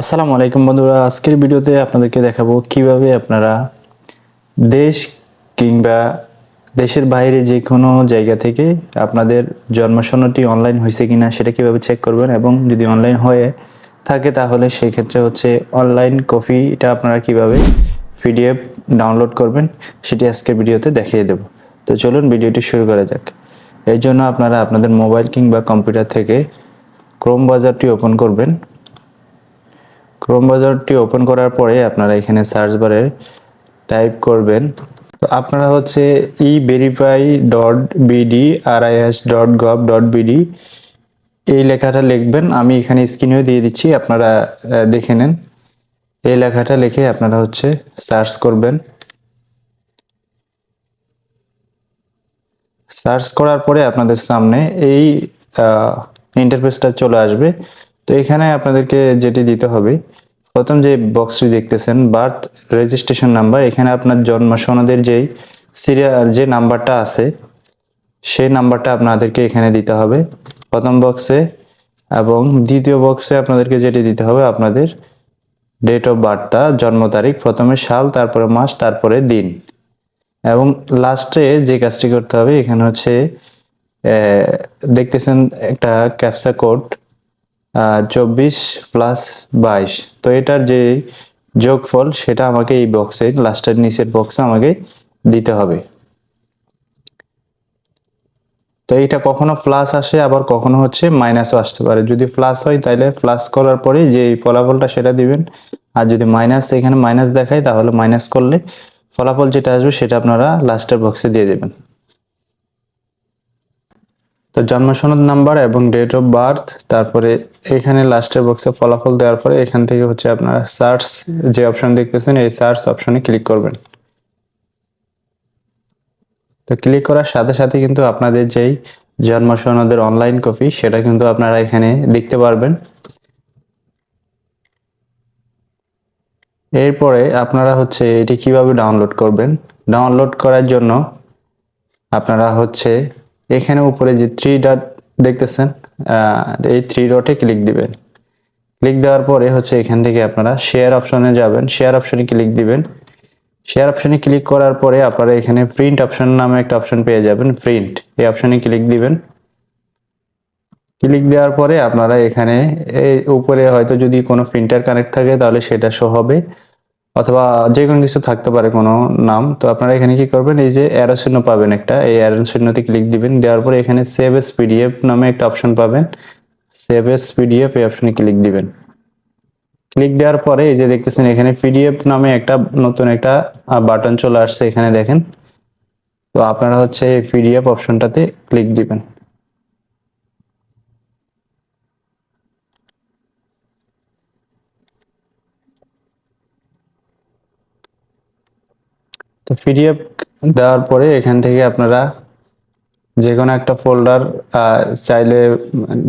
আসসালামু আলাইকুম বন্ধুরা, আজকের ভিডিওতে আপনাদেরকে দেখাবো কীভাবে আপনারা দেশ কিংবা দেশের বাইরে যে কোনো জায়গা থেকে আপনাদের জন্মসনদটি অনলাইন হয়েছে কি না সেটা কীভাবে চেক করবেন এবং যদি অনলাইন হয়ে থাকে তাহলে সেই ক্ষেত্রে হচ্ছে অনলাইন কপিটা আপনারা কীভাবে পিডিএফ ডাউনলোড করবেন সেটি আজকের ভিডিওতে দেখিয়ে দেব। তো চলুন ভিডিওটি শুরু করা যাক। এর জন্য আপনারা আপনাদের মোবাইল কিংবা কম্পিউটার থেকে ক্রোম বাজারটি ওপেন করবেন। ক্রোম ব্রাউজারটি ওপেন করার পরে আপনারা এখানে সার্চ বারে টাইপ করবেন। তো আপনারা হচ্ছে e verify dot BD R IS dot gov dot BD এই লেখাটা লিখবেন। আমি এখানে স্ক্রিনেও দিয়ে দিচ্ছি, আপনারা দেখে নেন। এই লেখাটা লিখে আপনারা হচ্ছে সার্চ করবেন। সার্চ করার পরে আপনাদের সামনে এই ইন্টারফেসটা চলে আসবে। তো এখানে আপনাদেরকে যেটি দিতে হবে, প্রথম যে বক্সটি দেখতেছেন বার্থ রেজিস্ট্রেশন নাম্বার এখানে আপনার জন্ম সনদের যেই সিরিয়াল যে নাম্বারটা আছে, সেই নাম্বারটা আপনাদেরকে এখানে দিতে হবে। প্রথম বক্সে এবং দ্বিতীয় বক্সে আপনাদেরকে যেটি দিতে হবে, আপনাদের ডেট অফ বার্থটা জন্ম তারিখ, প্রথমে সাল, তারপরে মাস, তারপরে দিন। এবং লাস্টে যে কাজটি করতে হবে, এখানে হচ্ছে দেখতেছেন একটা ক্যাপসা কোড চব্বিশ প্লাস বাইশ। তো এটার যে যোগফল, সেটা আমাকে এই বক্সে লাস্টের নিচের বক্সে আমাকে দিতে হবে। তো এইটা কখনো প্লাস আসে, আবার কখনো হচ্ছে মাইনাসও আসতে পারে। যদি প্লাস হয়, তাহলে প্লাস করার পরে যে ফলাফলটা, সেটা দিবেন। আর যদি মাইনাস এখানে মাইনাস দেখায়, তাহলে মাইনাস করলে ফলাফল যেটা আসবে, সেটা আপনারা লাস্টের বক্সে দিয়ে দেবেন। তো জন্ম সনদ নাম্বার এবং ডেট অফ বার্থ তারপরে এখানে লাস্টের বক্সে ফলাফল দেওয়ার পরে এখান থেকে হচ্ছে আপনারা সার্চ যে অপশন দেখতেছেন, এই সার্চ অপশনে ক্লিক করবেন। তো ক্লিক করার সাথে সাথে কিন্তু আপনাদের যেই জন্ম সনদের অনলাইন কপি সেটা কিন্তু আপনারা এখানে দেখতে পারবেন। এরপরে আপনারা হচ্ছে এটি কীভাবে ডাউনলোড করবেন? ডাউনলোড করার জন্য আপনারা হচ্ছে এখানে উপরে যে থ্রি ডট দেখতেছেন এই থ্রি ডটে ক্লিক দিবেন। ক্লিক দেওয়ার পরে হচ্ছে এখান থেকে আপনারা শেয়ার অপশনে যাবেন। শেয়ার অপশনে ক্লিক দিবেন। শেয়ার অপশনে ক্লিক করার পরে আপনারা এখানে প্রিন্ট অপশন নামে একটা অপশন পেয়ে যাবেন প্রিন্ট এই অপশনে ক্লিক দিবেন। ক্লিক দেওয়ার পরে আপনারা এখানে, এই উপরে হয়তো যদি কোনো প্রিন্টার কানেক্ট থাকে তাহলে সেটা শো হবে। অথবা যে কোনো কিছু থাকতে পারে কোনো নাম, তো আপনারা এখানে কি করবেন, এই যে অ্যারো চিহ্ন পাবেন একটা, এই অ্যারো চিহ্নতে ক্লিক দিবেন, দেওয়ার পরে এখানে সেভ এস পিডিএফ নামে একটা অপশন পাবেন। সেভ এস পিডিএফ এই অপশনে ক্লিক দিবেন। ক্লিক দেওয়ার পরে এই যে দেখতেছেন এখানে পিডিএফ নামে একটা নতুন একটা বাটন চলে আসছে এখানে দেখেন। তো আপনারা হচ্ছে এই পিডিএফ অপশনটাতে ক্লিক দিবেন। তো পিডিএফ দেওয়ার পরে এখান থেকে আপনারা যে কোনো একটা ফোল্ডার চাইলে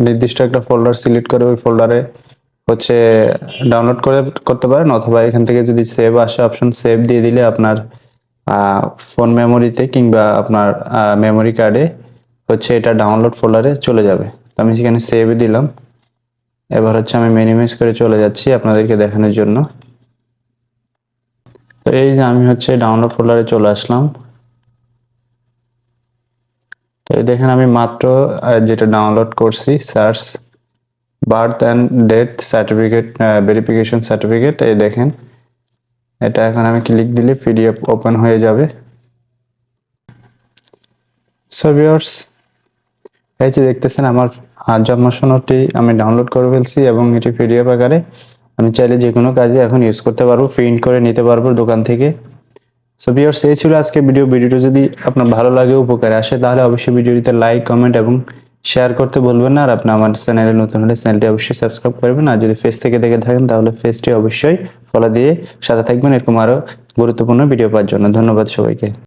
নির্দিষ্ট একটা ফোল্ডার সিলেক্ট করে ওই ফোল্ডারে হচ্ছে ডাউনলোড করে করতে পারেন, অথবা এখান থেকে যদি সেভ আসে অপশন সেভ দিয়ে দিলে আপনার ফোন মেমোরিতে কিংবা আপনার মেমোরি কার্ডে হচ্ছে এটা ডাউনলোড ফোল্ডারে চলে যাবে। তো আমি সেখানে সেভ দিলাম। এবার হচ্ছে আমি মিনিমাইজ করে চলে যাচ্ছি আপনাদেরকে দেখানোর জন্য। তো এই যে আমি হচ্ছে ডাউনলোড ফোল্ডারে চলে আসলাম। তো এই দেখেন আমি মাত্র যেটা ডাউনলোড করছি search birth and death certificate verification certificate এই দেখেন। এটা এখন আমি ক্লিক দিলে পিডিএফ ওপেন হয়ে যাবে। সো ভিউয়ার্স এই যে দেখতেছেন আমার জন্ম সনদটি আমি ডাউনলোড করে ফেলছি এবং এটি পিডিএফ আকারে আমি চাইলে যে কোনো কাজে এখন ইউজ করতে পারব প্রিন্ট করে নিতে পারব দোকান থেকে। সো ভিউয়ার্স এই ছিল আজকে ভিডিও ভিডিওটা যদি আপনার ভালো লাগে, উপকারে আসে, তাহলে অবশ্যই ভিডিওটিতে লাইক কমেন্ট এবং শেয়ার করতে বলবেন না। আর আপনি আমার চ্যানেলে নতুন হলে চ্যানেলটি অবশ্যই সাবস্ক্রাইব করবেন। আর যদি ফেস থেকে দেখে থাকেন, তাহলে ফেসটি অবশ্যই ফলো দিয়ে সাথে থাকবেন। এরকম আরও গুরুত্বপূর্ণ ভিডিও পাওয়ার জন্য। ধন্যবাদ সবাইকে।